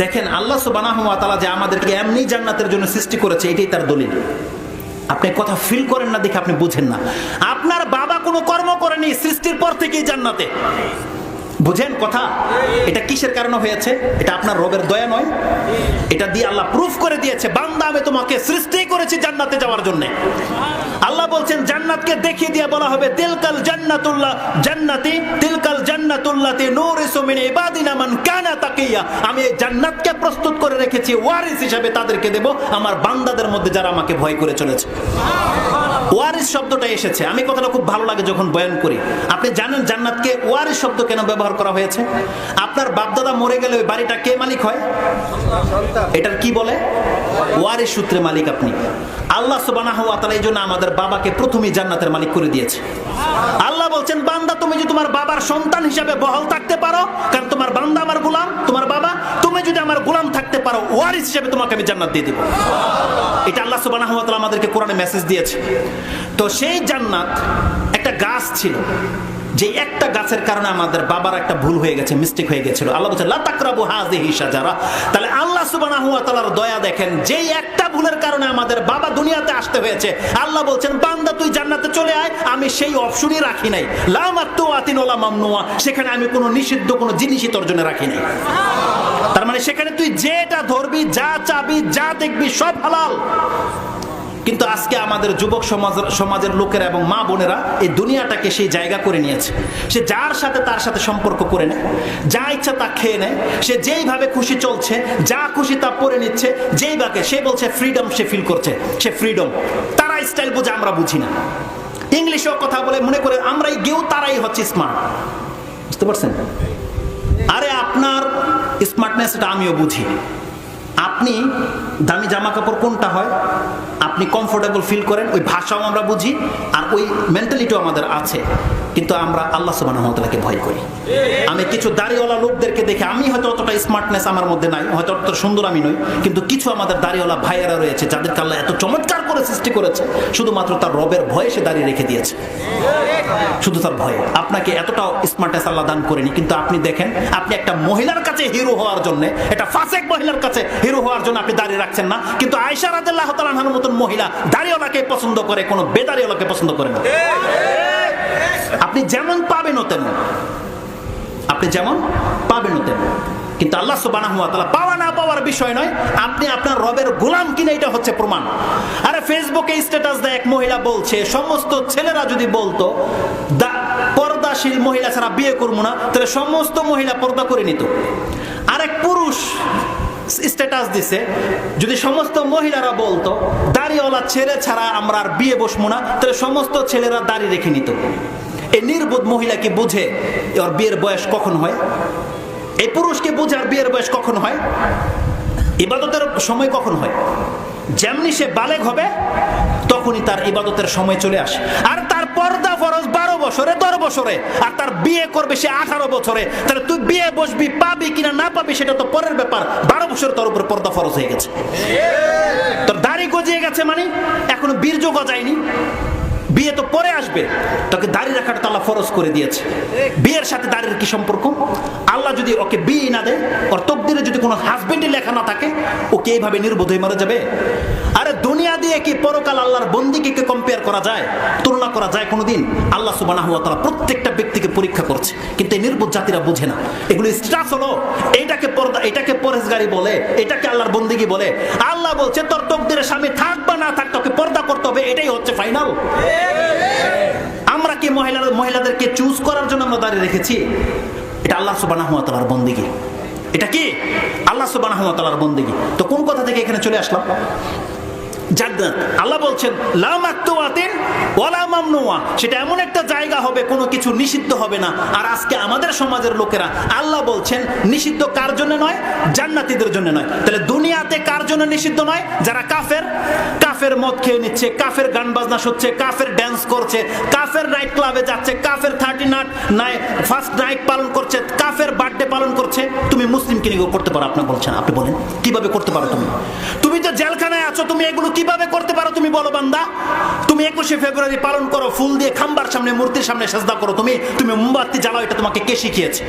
দেখেন আল্লাহ সুবানাহ তাআলা যে আমাদেরকে এমনি জান্নাতের জন্য সৃষ্টি করেছে, এটাই তার দলিল। আপনি কথা ফিল করেন না দেখে আপনি বুঝেন না। আপনার বাবা কোনো কর্ম করেনি, সৃষ্টির পর থেকেই জান্নাতে। বুঝেন কথা? এটা কিসের কারণে হয়েছে? এটা আপনার রবের দয়া নয়। এটা দিয়ে আল্লাহ প্রুফ করে দিয়েছে, বান্দা আমি তোমাকে সৃষ্টি করেছি জান্নাতে যাওয়ার জন্য। আল্লাহ বলছেন, জান্নাতকে দেখিয়ে দিয়ে বলা হবে, তিলকাল জান্নাতুল্লাহ, জান্নাতি, তিলকাল জান্নাতুল্লাতি নূরিসু মিন ইবাদিনা মান কানা তাকিয়া। আমি এই জান্নাতকে প্রস্তুত করে রেখেছি, ওয়ারিস হিসাবে তাদেরকে দেব। আমার বান্দাদের মধ্যে যারা আমাকে ভয় করে চলেছে। ওয়ারিস শব্দটা এসেছে। আমি কথাটা খুব ভালো লাগে যখন বয়ান করি। আপনি জানেন জান্নাতকে ওয়ারিস শব্দ কেন ব্যবহার করা হয়েছে? আপনার বাপদাদা মরে গেলে ওই বাড়িটা কে মালিক হয়? এটার কি বলে? ওয়ারিস সূত্রে মালিক আপনি। আল্লাহ সুবহানাহু ওয়া তাআলা এই জন্য আমাদের বাবাকে প্রথমেই জান্নাতের মালিক করে দিয়েছে। আল্লাহ বলছেন, বান্দা, তুমি যদি তোমার বাবার সন্তান হিসাবে বহাল থাকতে পারো, কারণ তোমার বান্দা আমার গোলাম, তোমার বাবা, তুমি যদি আমার গোলাম থাকতে পারো ওয়ারিস হিসাবে তোমাকে আমি জান্নাত দিয়ে দেবো। এটা আল্লাহ সুবহানাহু ওয়া তাআলা আমাদেরকে কোরআনে মেসেজ দিয়েছে। তো সেই জান্নাত একটা গাছ ছিল। যে একটা গাছের কারণে আমাদের বাবার একটা ভুল হয়ে গেছে মিস্টেক হয়ে গেছিল। আল্লাহ বলছে লা তাকরাবু হাযিহি শাজারা। তাহলে আল্লাহ সুবহানাহু ওয়া তাআলার দয়া দেখেন যেই একটা ভুলের কারণে আমাদের বাবা দুনিয়াতে আসতে হয়েছে। আল্লাহ বলছেন, বান্দা, তুই জান্নাতে চলে আয়, আমি সেই অপশনই রাখি নাই। লা মাত্তুআতিন ওয়ালা মামনুয়া। সেখানে আমি কোনো নিষিদ্ধ, কোনো জিনিসই তোর জন্য রাখি নাই। তার মানে সেখানে তুই যেটা ধরবি, যা চাবি, যা দেখবি, সব হালাল। কিন্তু আজকে আমাদের যুবক সমাজ সমাজের লোকেরা এবং মা বোনেরা এই দুনিয়াটাকে সেই জায়গা করে নিয়েছে। সে যার সাথে তার সাথে সম্পর্ক করে নেয়, যা ইচ্ছা তা খেয়ে নেয়, সে যেইভাবে খুশি চলছে, যা খুশি তা পরে নিচ্ছে যেইভাবে সে বলছে ফ্রিডম সে ফিল করছে, সে ফ্রিডম তারা স্টাইল বোঝে, আমরা বুঝি না। ইংলিশেও কথা বলে, মনে করে আমরাই গেও, তারাই হচ্ছে স্মার্ট বুঝতে পারছেন? আরে আপনার স্মার্টনেস এটা আমিও বুঝি। আপনি দামি জামা কাপড় কোনটা হয়? আপনি কমফোর্টেবল ফিল করেন, ওই ভাষাও আমরা বুঝি, আর ওই মেন্টালিটিও আমাদের আছে। কিন্তু আমরা আল্লাহ সুবাহকে ভয় করি। আমি কিছু দাড়িওয়ালা লোকদেরকে দেখে আমি হয়তো অতটা স্মার্টনেস আমার মধ্যে নাই, হয়তো অতটা সুন্দর আমি নই, কিন্তু কিছু আমাদের দাড়িওয়ালা ভাইয়েরা রয়েছে যাদেরকে আল্লাহ এত চমৎকার করে সৃষ্টি করেছে, শুধুমাত্র তার রবের ভয়ে সে দাঁড়িয়ে রেখে দিয়েছে। শুধু তার ভয়ে। আপনাকে এতটাও স্মার্টনেস আল্লাহ দান করেনি, কিন্তু আপনি দেখেন, আপনি একটা মহিলার কাছে হিরো হওয়ার জন্য একটা ফাসেক মহিলার কাছে হিরো হওয়ার জন্য আপনি দাঁড়িয়ে রাখছেন না, কিন্তু আয়সা তালাহার মতন মহিলা দাড়িওয়ালাকে পছন্দ করে, কোনো বেদারিওয়ালাকে পছন্দ করে না। আপনি যেমন পাবেন তেমন। আপনি যেমন পাবেন তেমন। কিন্তু আল্লাহ সুবহানাহু ওয়া তাআলা পাওয়া না পাওয়ার বিষয় নয়, আপনি আপনার রবের গোলাম কিনা এটা হচ্ছে প্রমাণ। আরে ফেসবুকে স্ট্যাটাস দেয়, এক মহিলা বলছে, সমস্ত ছেলেরা যদি বলতো পর্দাশীল মহিলা ছাড়া বিয়ে করব না, তাহলে সমস্ত মহিলা পর্দা করে নিত। আরেক পুরুষ স্ট্যাটাস দিছে, যদি সমস্ত মহিলারা বলতো, দাড়িওয়ালা ছেলে ছাড়া আমরা আর বিয়ে বসবো না, তাহলে সমস্ত ছেলেরা দাড়ি রেখে নিত। এই নির্বোধ মহিলা কি বুঝে ওর বিয়ের বয়স কখন হয়? এই পুরুষকে বুঝে আর বিয়ের বয়স কখন হয়? ইবাদতের সময় কখন হয়? যেমনি সে বালেগ হবে, তখনই তার ইবাদতের সময় চলে আসে। আর তার পর্দা ফরজ বারো বছরে, দশ বছরে। আর তার বিয়ে করবে সে আঠারো বছরে। তাহলে তুই বিয়ে বসবি, পাবি কিনা না পাবি, সেটা তো পরের ব্যাপার। বারো বছর তোর উপর পর্দা ফরজ হয়ে গেছে। তোর দাড়ি গজিয়ে গেছে মানে এখনও বীর্য গজায়নি। বিয়ে তো পরে আসবে। তোকে দাড়ি রাখাটা তো আল্লাহ ফরজ করে দিয়েছে। বিয়ের সাথে দাড়ির কি সম্পর্ক? আল্লাহ যদি ওকে বিয়ে না দেয়, ওর তকদিরে যদি কোনো হাজবেন্ডই লেখা না থাকে ওকে এইভাবে নির্বোধ হয়ে মারা যাবে? আরে দুনিয়া দিয়ে কি পরকাল আল্লাহর বন্দিকে কে কম্পেয়ার করা যায়? তুলনা করা যায় কোনোদিন? আল্লাহ সুবাহ প্রত্যেকটা ব্যক্তিকে পরীক্ষা করছে। কিন্তু এই নির্বোধ জাতিরা বুঝে না। এগুলো স্ট্যাটাস হলো, এটাকে পর্দা, এটাকে পরেশগারি বলে, এটাকে আল্লাহর বন্দিগি বলে। আল্লাহ বলছে, তোর তকদিরের স্বামী থাক বা না থাক, তোকে পর্দা করতে হবে। এটাই হচ্ছে ফাইনাল আমরা কি মহিলা মহিলাদেরকে চুজ করার জন্য আমরা দাঁড়িয়ে রেখেছি? এটা আল্লাহ সুবাহ বন্দিগি। এটা কি? আল্লাহ সুবাহ বন্দিগি। তো কোন কথা থেকে এখানে চলে আসলাম? জান্নাত আল্লাহ বলছেন, লা মাকতুয়াতিন ওয়ালা মামনুয়া। সেটা এমন একটা জায়গা হবে, কোনো কিছু নিষিদ্ধ হবে না। আর আজকে আমাদের সমাজের লোকেরা, আল্লাহ বলছেন, নিষিদ্ধ কার জন্য নয়? জান্নাতীদের জন্য নয়। তাহলে দুনিয়াতে কার জন্য নিষিদ্ধ নয়? যারা কাফের কাফের মদ খেয়ে নিচ্ছে, কাফের গান বাজনা শুচ্ছে, কাফের ড্যান্স করছে, কাফের নাইট ক্লাবে যাচ্ছে, কাফের থার্টি নাট ফার্স্ট নাইট পালন করছে, কাফের বার্থডে পালন করছে। তুমি মুসলিম কিনে করতে পারো, আপনি বলছেন, আপনি বলেন, কীভাবে করতে পারো তুমি? তুমি তো জেলখানায় আছো, তুমি এগুলো কীভাবে করতে পারো তুমি বলো বান্দা? তুমি একুশে ফেব্রুয়ারি পালন করো, ফুল দিয়ে খাম্বার সামনে, মূর্তির সামনে সাজদা করো। তুমি তুমি মোমবাতি জ্বালাও, এটা তোমাকে কে শিখিয়েছে?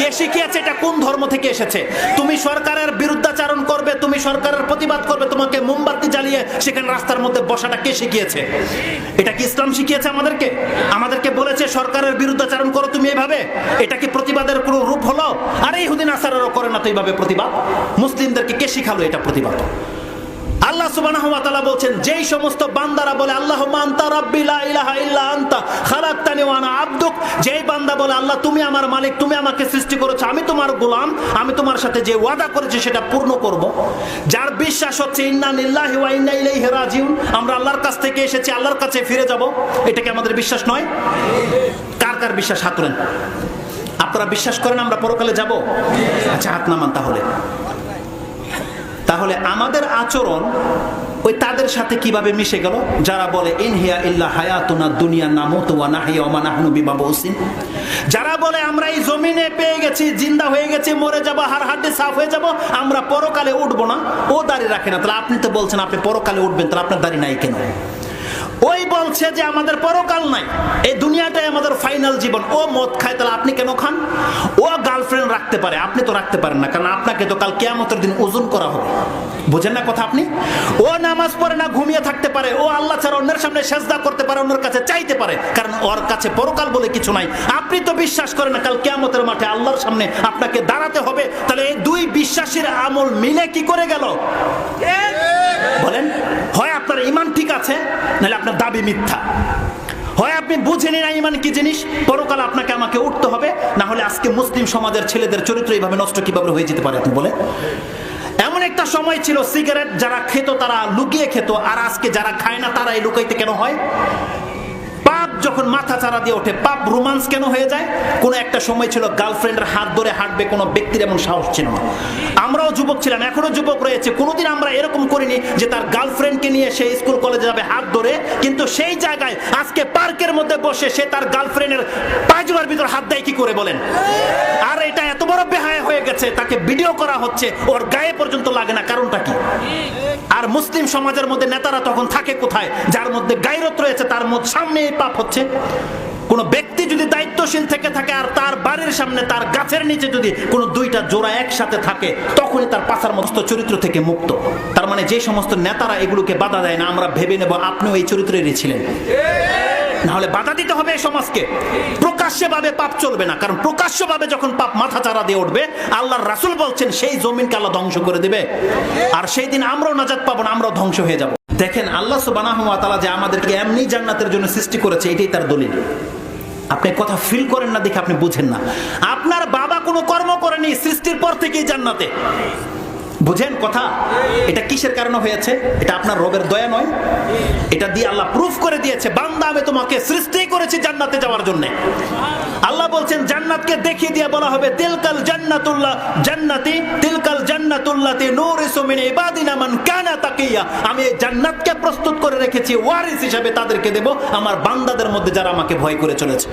কে শিখিয়েছে এটা? কোন ধর্ম থেকে এসেছে? তুমি সরকারের বিরুদ্ধাচারণ করবে, তুমি সরকারের প্রতিবাদ করবে, তোমাকে মোমবাতি জ্বালিয়ে সেখানে রাস্তার মধ্যে বসাটা কে শিখিয়েছে? এটা কি ইসলাম শিখিয়েছে আমাদেরকে? আমাদেরকে বলেছে, সরকারের বিরুদ্ধাচারণ করো তুমি এভাবে? এটা কি প্রতিবাদের কোনো রূপ হলো? আর এই হুদিন আসারেরও করে না তো এইভাবে প্রতিবাদ। মুসলিমদেরকে কে শিখালো এটা প্রতিবাদ? আল্লাহ সুবহানাহু ওয়া তাআলা বলছেন, যেই সমস্ত বান্দারা বলে, আল্লাহুম্মা আনতা রাব্বি, লা ইলাহা ইল্লা আনতা, খালাকতানি ওয়া আনা আবদুক যেই বান্দা বলে, আল্লাহ, তুমি আমার মালিক, তুমি আমাকে সৃষ্টি করেছ, আমি তোমার গোলাম, আমি তোমার সাথে যে ওয়াদা করেছি সেটা পূর্ণ করব যার বিশ্বাস হচ্ছে, ইন্না লিল্লাহি ওয়া ইন্না ইলাইহি রাজিউন আমরা আল্লাহর কাছ থেকে এসেছি, আল্লাহর কাছে ফিরে যাব। এটা কি আমাদের বিশ্বাস নয়? কার কার বিশ্বাস? হাত আপনারা বিশ্বাস করেন আমরা পরকালে যাব? আচ্ছা হাত নামান তাহলে। তাহলে আমাদের আচরণ ওই তাদের সাথে কীভাবে মিশে গেল? যারা বলে ইনহিয়া ইল্লা হায়াতুনা দুনিয়া নামতুয়া ওয়া নাহিয়া ওয়া নাহনু বিমাবুসিন যারা বলে, আমরা এই জমিনে পেয়ে গেছি, জিন্দা হয়ে গেছি, মরে যাব, হার হাড্ডি সাফ হয়ে যাব, আমরা পরকালে উঠবো না। ও দাঁড়িয়ে রাখে না। তাহলে আপনি তো বলছেন, আপনি পরকালে উঠবেন, তাহলে আপনার দাড়ি নাই কেন? বলছে যে আমাদের পরকাল নাই। এই দুনিয়াটাই আমাদের ফাইনাল জীবন। ও মদ খায়, তাহলে আপনি কেন খান? ও গার্লফ্রেন্ড রাখতে পারে, আপনি তো রাখতে পারেন না, কারণ আপনাকে তো কাল কেয়ামতের দিন ওজন করা হবে। বুঝেন না কথা আপনি? ও নামাজ পড়ে না, ঘুমিয়ে থাকতে পারে। ও আল্লাহ ছাড়া অন্যের সামনে সেজদা করতে পারে, অন্যের কাছে চাইতে পারে, কারণ ওর কাছে পরকাল বলে কিছু নাই। আপনি তো বিশ্বাস করেন না, কাল কেয়ামতের মাঠে আল্লাহর সামনে আপনাকে দাঁড়াতে হবে। তাহলে এই দুই বিশ্বাসীর আমল মিলে কি করে গেল? বলেন। হয় আপনার ইমান ঠিক আছে, নাহলে আপনার দাবি মিথ্যা। হয় আপনি বুঝেনি না ইমান কি জিনিস, পরকাল আপনাকে আমাকে উঠতে হবে না হলে আজকে মুসলিম সমাজের ছেলেদের চরিত্র এইভাবে নষ্ট কীভাবে হয়ে যেতে পারে আপনি বলে এমন একটা সময় ছিল সিগারেট যারা খেত তারা লুকিয়ে খেত, আর আজকে যারা খায় না তারা এই লুকাইতে কেন হয়? পাপ যখন মাথা চারা দিয়ে ওঠে পাপ রোমান্স কেন হয়ে যায়? কোন একটা সময় ছিল গার্লফ্রেন্ডের হাত ধরে হাঁটবে, কোনো ব্যক্তির এমন সাহস ছিল না। আমরাও যুবক ছিলাম, এখনও যুবক রয়েছে। কোনোদিন আমরা এরকম করিনি যে তার গার্লফ্রেন্ডকে নিয়ে সে স্কুল কলেজে যাবে হাত ধরে, কিন্তু সেই জায়গায় আজকে পার্কের মধ্যে বসে সে তার গার্লফ্রেন্ডের পায়জুমার ভিতর হাত দেয় কি করে বলেন? আর এটা এত বড় বেহায় হয়ে গেছে, তাকে ভিডিও করা হচ্ছে, ওর গায়ে পর্যন্ত লাগে না, কারণটা কি? আর মুসলিম সমাজের মধ্যে নেতারা তখন থাকে কোথায়? যার মধ্যে গাইরত রয়েছে, তার মধ্যে সামনে এই পাপ হচ্ছে। কোন ব্যক্তি যদি দায়িত্বশীল থেকে থাকে আর তার বাড়ির সামনে, তার গাছের নিচে যদি কোনো দুইটা জোড়া একসাথে থাকে, তখনই তার পাশার মস্ত চরিত্র থেকে মুক্ত। তার মানে যে সমস্ত নেতারা এগুলোকে বাধা দেয় না, আমরা ভেবে নেব আপনিও এই চরিত্রেরই ছিলেন। নাহলে বাধা দিতে হবে সমাজকে। প্রকাশ্যে ভাবে পাপ চলবে না, কারণ প্রকাশ্য ভাবে যখন পাপ মাথা চারা দিয়ে উঠবে, আল্লাহর রাসুল বলছেন, সেই জমিনকে আল্লাহ ধ্বংস করে দেবে। আর সেই দিন আমরাও নাজাত পাবো না, আমরাও ধ্বংস হয়ে যাব। দেখেন, আল্লাহ সুবানাহ তাআলা যে আমাদেরকে এমনি জান্নাতের জন্য সৃষ্টি করেছে, এটাই তার দলিল। আপনি কথা ফিল করেন না দেখে আপনি বুঝেন না। আপনার বাবা কোনো কর্ম করেনি সৃষ্টির পর থেকেই জান্নাতে। বুঝেন কথা? এটা কিসের কারণে হয়েছে? এটা আপনার রবের দয়া নয়। এটা দিয়ে আল্লাহ প্রুফ করে দিয়েছে, বান্দা আমি তোমাকে সৃষ্টি করেছি জান্নাতে যাওয়ার জন্য। আল্লাহ বলছেন, জান্নাতকে দেখিয়ে দিয়ে বলা হবে, তিলকাল জান্নাতুল্লাহ, জান্নাতি, তিলকাল জান্নাতুল্লাতি নূরিসু মিন ইবাদিনা মান কানা তাকিয়া। আমি এই জান্নাতকে প্রস্তুত করে রেখেছি, ওয়ারিস হিসাবে তাদেরকে দেব। আমার বান্দাদের মধ্যে যারা আমাকে ভয় করে চলেছে।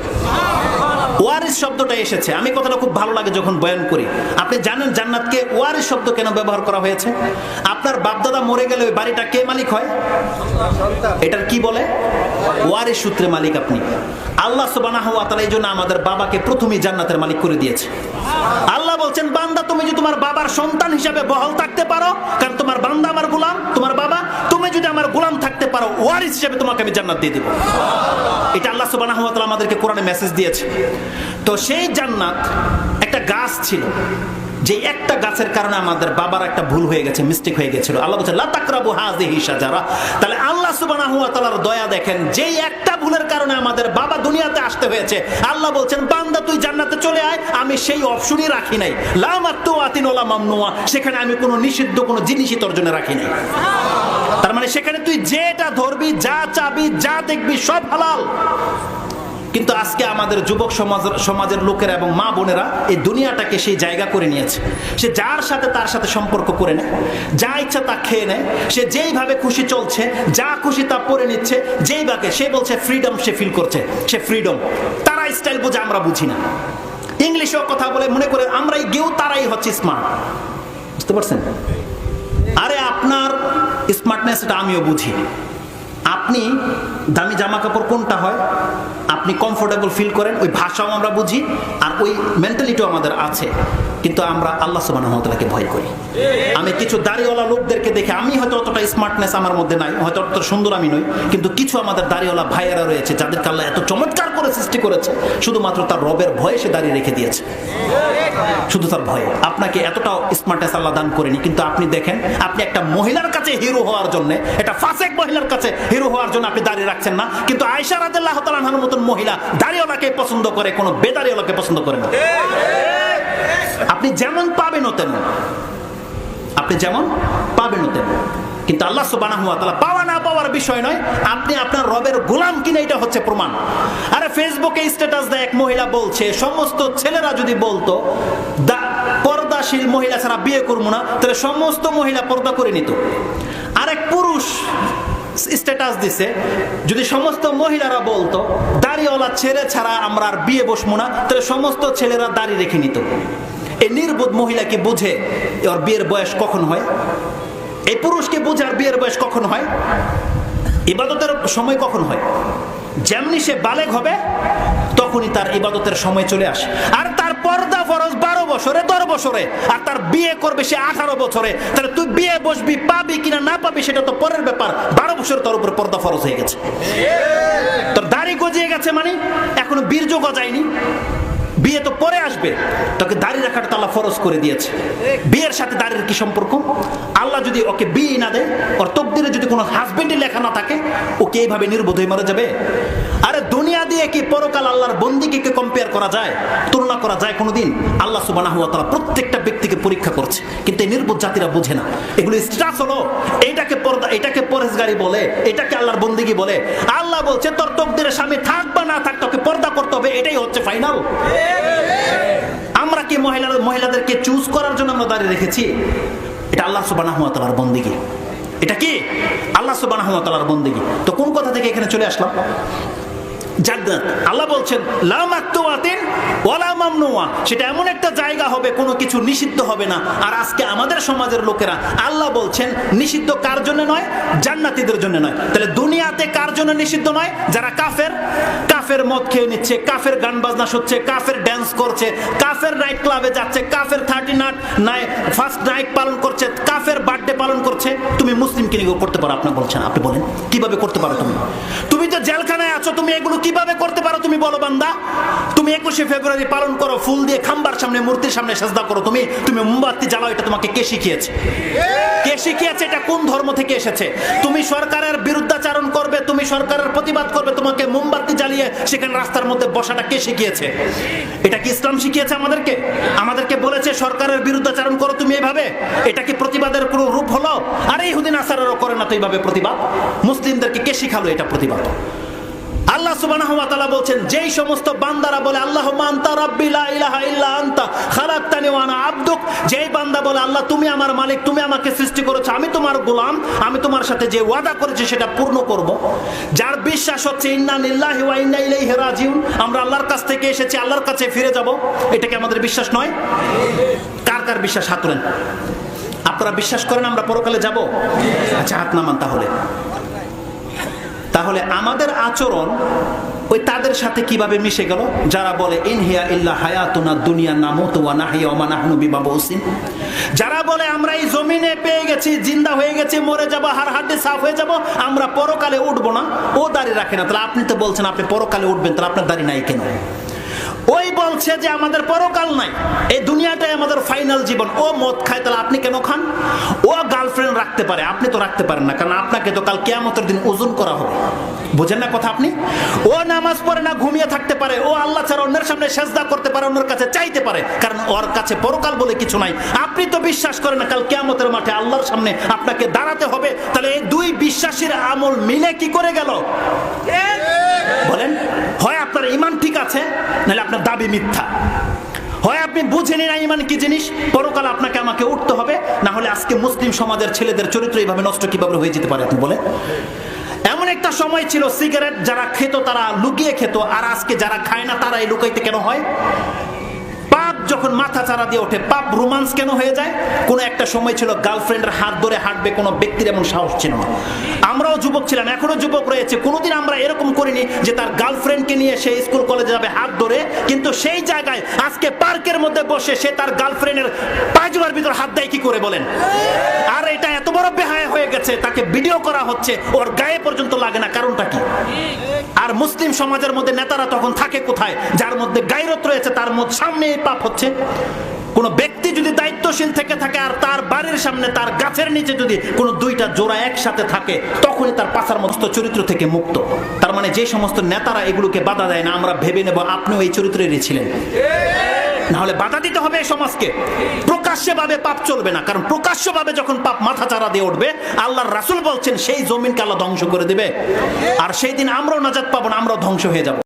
ওয়ারিস শব্দটা এসেছে। আমি কথাটা খুব ভালো লাগে যখন বয়ান করি। আপনি জানেন জান্নাতকে ওয়ারিস শব্দ কেন ব্যবহার করা হয়েছে? আপনার বাপদাদা মরে গেলে ওই বাড়িটা কে মালিক হয়? এটার কি বলে? ওয়ারিস সূত্রে মালিক আপনি। আল্লাহ সুবহানাহু ওয়া তাআলা এই জন্য আমাদের বাবাকে প্রথমেই জান্নাতের মালিক করে দিয়েছে। আল্লাহ বলছেন, বান্দা, তুমি যদি তোমার বাবার সন্তান হিসাবে বহাল থাকতে পারো, কারণ তোমার বান্দা আমার গোলাম, তোমার বাবা, তুমি যদি আমার গোলাম থাকতে পারো ওয়ারিস হিসাবে তোমাকে আমি জান্নাত দিয়ে দেবো। এটা আল্লাহ সুবহানাহু ওয়া তাআলা আমাদেরকে কোরআনে মেসেজ দিয়েছে। তো সেই জান্নাত একটা গাছ ছিল। যে একটা গাছের কারণে আমাদের বাবার একটা ভুল হয়ে গেছে মিস্টেক হয়ে গেছিল। আল্লাহ বলছে লা তাকরাবু হাযিহি শাজারা। তাহলে আল্লাহ সুবহানাহু ওয়া তাআলার দয়া দেখেন যেই একটা ভুলের কারণে আমাদের বাবা দুনিয়াতে আসতে হয়েছে। আল্লাহ বলছেন, বান্দা, তুই জান্নাতে চলে আয়, আমি সেই অপশনই রাখি নাই। লা মাত্তুআতিন ওয়ালা মামনুয়া। সেখানে আমি কোনো নিষিদ্ধ কোনো জিনিসই তোর জন্য রাখি নাই। তার মানে সেখানে তুই যেটা ধরবি, যা চাবি, যা দেখবি, সব হালাল। কিন্তু আজকে আমাদের যুবক সমাজ, সমাজের লোকেরা এবং মা বোনেরা এই দুনিয়াটাকে সেই জায়গা করে নিয়েছে। সে যার সাথে তার সাথে সম্পর্ক করে নেয়, যা ইচ্ছা তা খেয়ে নেয়, সে যেইভাবে খুশি চলছে, যা খুশি তা পরে নিচ্ছে যেইভাবে সে বলছে ফ্রিডম সে ফিল করছে, সে ফ্রিডম তারা স্টাইল বোঝে আমরা বুঝি না। ইংলিশেও কথা বলে মনে করে আমরাই গেও তারাই হচ্ছে স্মার্ট বুঝতে পারছেন? আরে আপনার স্মার্টনেস এটা আমিও বুঝি। আপনি দামি জামা কাপড় কোনটা হয়? আপনি কমফোর্টেবল ফিল করেন ওই ভাষাও আমরা বুঝি আর ওই মেন্টালিটিও আমাদের আছে। কিন্তু আমরা আল্লাহ সুবাহকে ভয় করি। আমি কিছু দাড়িওয়ালা লোকদেরকে দেখে আমি হয়তো অতটা স্মার্টনেস আমার মধ্যে নাই, হয়তো অতটা সুন্দর আমি নই, কিন্তু কিছু আমাদের দাড়িওয়ালা ভাইয়েরা রয়েছে যাদেরকে আল্লাহ এত চমৎকার করে সৃষ্টি করেছে, শুধুমাত্র তার রবের ভয়ে সে দাঁড়িয়ে রেখে দিয়েছে। শুধু তার ভয়ে। আপনাকে এতটাও স্মার্টনেস আল্লাহ দান করেনি, কিন্তু আপনি দেখেন, আপনি একটা মহিলার কাছে হিরো হওয়ার জন্য একটা ফাসেক মহিলার কাছে হিরো হওয়ার জন্য আপনি দাঁড়িয়ে রাখছেন না, কিন্তু আয়সা রাদিল্লাহ তালাহার মতন মহিলা দাঁড়িওয়ালাকে পছন্দ করে, কোনো বেদারিওয়ালাকে পছন্দ করে না। আপনি যেমন পাবেন তেমন। আপনি যেমন পাবেন তেমন। কিন্তু আল্লাহ তাআলা পাওয়া না পাওয়ার বিষয় নয়, আপনি আপনার রবের গোলাম কিনা এটা হচ্ছে প্রমাণ। আরে ফেসবুকে স্ট্যাটাস দেয়, এক মহিলা বলছে, সমস্ত ছেলেরা যদি বলতো পর্দাশীল মহিলা ছাড়া বিয়ে করব না, তাহলে সমস্ত মহিলা পর্দা করে নিত। স্ট্যাটাস দিছে, যদি সমস্ত মহিলারা বলতো, দাড়িওয়ালা ছেলে ছাড়া আমরা আর বিয়ে বসবো না, তাহলে সমস্ত ছেলেরা দাড়ি রেখে নিত। এই নির্বোধ মহিলা কি বুঝে ওর বিয়ের বয়স কখন হয়? এই পুরুষকে বুঝে আর বিয়ের বয়স কখন হয়? ইবাদতের সময় কখন হয়? যেমনি সে বালেগ হবে, তখনই তার ইবাদতের সময় চলে আসে। আর তার পর্দা ফরজ বারো বছরে, দশ বছরে, আর তার বিয়ে করবে সে আঠারো বছরে। তাহলে তুই বিয়ে বসবি, পাবি কিনা না পাবি সেটা তো পরের ব্যাপার। বারো বছর তোর উপর পর্দা ফরজ হয়ে গেছে। তোর দাড়ি গজিয়ে গেছে মানে এখনও বীর্য গজায়নি। বিয়ে তো পরে আসবে। তোকে দাড়ি রাখাটা তো আল্লাহ ফরজ করে দিয়েছে। বিয়ের সাথে দাড়ির কি সম্পর্ক? আল্লাহ যদি ওকে বিয়ে না দেয়, ওর তকদিরে যদি কোনো হাজবেন্ডই লেখা না থাকে ওকে এইভাবে নির্বোধ হয়ে মারা যাবে? আরে দুনিয়া দিয়ে কি পরকাল আল্লাহর বন্দিকে কে কম্পেয়ার করা যায়? তুলনা করা যায় কোনোদিন? আল্লাহ সুবানাহু ওয়া তাআলা প্রত্যেকটা ব্যক্তিকে পরীক্ষা করছে। কিন্তু এই নির্বোধ জাতিরা বোঝে না। এগুলো স্ট্রাস হলো এইটাকে পর্দা, এটাকে পরেশগারি বলে, এটাকে আল্লাহর বন্দিগি বলে। আল্লাহ বলছে, তোর তকদিরে স্বামী থাক বা না থাক, তোকে পর্দা করতে হবে। এটাই হচ্ছে ফাইনাল আমরা কি মহিলা মহিলাদেরকে চুজ করার জন্য আমরা দাঁড়িয়ে রেখেছি? এটা আল্লাহ সুবাহ বন্দিগি। এটা কি? আল্লাহ সুবাহ বন্দিগি। তো কোন কথা থেকে এখানে চলে আসলাম? জান্নাত। আল্লাহ বলছেন, লা ওয়ালা মামনুয়া সেটা এমন একটা জায়গা হবে, কোনো কিছু নিষিদ্ধ হবে না। আর আজকে আমাদের সমাজের লোকেরা, আল্লাহ বলছেন, নিষিদ্ধ কার জন্য নয়? জান্নাতীদের জন্য নয়। তাহলে দুনিয়াতে কার জন্য নিষিদ্ধ নয়? যারা কাফের কাফের মদ খেয়ে নিচ্ছে, কাফের গান বাজনা শুচ্ছে, কাফের ড্যান্স করছে, কাফের নাইট ক্লাবে যাচ্ছে, কাফের থার্টি নাট ফার্স্ট নাইট পালন করছে, কাফের বার্থডে পালন করছে। তুমি মুসলিম কিনে করতে পারো, আপনি বলছেন, আপনি বলেন, কীভাবে করতে পারো তুমি? তুমি তো জেলখানায় আছো, তুমি এগুলো কীভাবে করতে পারো তুমি বলো বান্দা? তুমি একুশে ফেব্রুয়ারি পালন করো, ফুল দিয়ে খাম্বার সামনে, মূর্তির সামনে সাজদা করো। তুমি তুমি মোমবাতি জ্বালাও, এটা তোমাকে কে শিখিয়েছে? কে শিখিয়েছে এটা? কোন ধর্ম থেকে এসেছে? তুমি সরকারের বিরুদ্ধাচারণ করবে, তুমি সরকারের প্রতিবাদ করবে, তোমাকে মোমবাতি জ্বালিয়ে সেখানে রাস্তার মধ্যে বসাটা কে শিখিয়েছে? এটা কি ইসলাম শিখিয়েছে আমাদেরকে? আমাদেরকে বলেছে, সরকারের বিরুদ্ধাচারণ করো তুমি এভাবে? এটা কি প্রতিবাদের কোনো রূপ হলো? আর এই হুদিন আসারেরও করে না তো এইভাবে প্রতিবাদ। মুসলিমদেরকে কে শিখালো এটা প্রতিবাদ? আল্লাহ সুবহানাহু ওয়া তাআলা বলছেন, যেই সমস্ত বান্দারা বলে আল্লাহুম্মা আনতা রাব্বি লা ইলাহা ইল্লা আনতা খালাকতানি ওয়া আনা আবদুক যেই বান্দা বলে, আল্লাহ, তুমি আমার মালিক, তুমি আমাকে সৃষ্টি করেছ, আমি তোমার গোলাম, আমি তোমার সাথে যে ওয়াদা করেছি সেটা পূর্ণ করব। যার বিশ্বাস হচ্ছে, ইন্না লিল্লাহি ওয়া ইন্না ইলাইহি রাজিউন আমরা আল্লাহর কাছ থেকে এসেছি, আল্লাহর কাছে ফিরে যাব। এটা কি আমাদের বিশ্বাস নয়? কার কার বিশ্বাস? হাত আপনারা বিশ্বাস করেন আমরা পরকালে যাব? আচ্ছা হাত নামান তাহলে। তাহলে আমাদের আচরণ ওই তাদের সাথে কীভাবে মিশে গেল? যারা বলে ইনহিয়া ইল্লা হায়াতুনা দুনিয়া নামো তোয়া নাহিয়া ওয়া মা নাহনু ওসিন যারা বলে, আমরা এই জমিনে পেয়ে গেছি, জিন্দা হয়ে গেছি, মরে যাব, হার হাড্ডি সাফ হয়ে যাব, আমরা পরকালে উঠবো না। ও দাঁড়িয়ে রাখে না। তাহলে আপনি তো বলছেন, আপনি পরকালে উঠবেন, তাহলে আপনার দাঁড়িয়ে নাই কেন? ওই বলছে যে আমাদের পরকাল নাই। এই দুনিয়াটাই আমাদের ফাইনাল জীবন। ও মদ খায় তাহলে আপনি কেন খান? ও গার্লফ্রেন্ড রাখতে পারে আপনি তো রাখতে পারেন না কারণ আপনাকে তো কাল কেয়ামতের দিন ওজন করা হবে। বুঝেন না কথা আপনি? ও নামাজ পড়ে না ঘুমিয়ে থাকতে পারে। ও আল্লাহ ছাড়া অন্যের সামনে সেজদা করতে পারে অন্যের কাছে চাইতে পারে। কারণ ওর কাছে পরকাল বলে কিছু নাই। আপনি তো বিশ্বাস করেন না কাল কেয়ামতের মাঠে আল্লাহর সামনে আপনাকে দাঁড়াতে হবে। তাহলে এই দুই বিশ্বাসীর আমল মিলে কি করে গেল? বলেন। আপনার ইমান ঠিক আছে, নাহলে আপনার দাবি মিথ্যা। হয় আপনি বুঝেনি না ইমান কি জিনিস, পরকাল আপনাকে আমাকে উঠতে হবে না হলে আজকে মুসলিম সমাজের ছেলেদের চরিত্র এইভাবে নষ্ট কীভাবে হয়ে যেতে পারে আপনি বলে এমন একটা সময় ছিল সিগারেট যারা খেত তারা লুকিয়ে খেত, আর আজকে যারা খায় না তারা এই লুকাইতে কেন হয়? যখন মাথা চারা দিয়ে ওঠে পাপ রোমান্স কেন হয়ে যায়? কোনো একটা সময় ছিল গার্লফ্রেন্ডের হাত ধরে হাঁটবে কোনো ব্যক্তির এমন সাহস ছিল না। আমরাও যুবক ছিলাম, এখনও যুবক রয়েছে। কোনোদিন আমরা এরকম করিনি যে তার গার্লফ্রেন্ডকে নিয়ে সে স্কুল কলেজে যাবে হাত ধরে, কিন্তু সেই জায়গায় আজকে পার্কের মধ্যে বসে সে তার গার্লফ্রেন্ডের পায়জুমার ভিতর হাত দেয়, কি করে বলেন? আর এটা এত বড় বেহায় হয়ে গেছে, তাকে ভিডিও করা হচ্ছে, ওর গায়ে পর্যন্ত লাগে না, কারণটা কি? আর মুসলিম সমাজের মধ্যে নেতারা তখন থাকে কোথায়? যার মধ্যে গায়রত রয়েছে, তার মধ্যে সামনে পাপ হচ্ছে। কোন ব্যক্তি যদি দায়িত্বশীল থেকে থাকে আর তার বাড়ির সামনে তার গাছের নিচে যদি কোনো দুইটা জোড়া একসাথে থাকে, তখনই তার পাশার মস্ত চরিত্র থেকে মুক্ত। তার মানে যে সমস্ত নেতারা এগুলোকে বাধা দেয় না, আমরা ভেবে নেব আপনিও এই চরিত্রেরই ছিলেন। নাহলে বাধা দিতে হবে সমাজকে। প্রকাশ্যে ভাবে পাপ চলবে না, কারণ প্রকাশ্য ভাবে যখন পাপ মাথা চারা দিয়ে উঠবে, আল্লাহর রাসুল বলছেন, সেই জমিনকে আল্লাহ ধ্বংস করে দিবে। আর সেই দিন আমরাও নাজাত পাবো না, আমরাও ধ্বংস হয়ে যাব।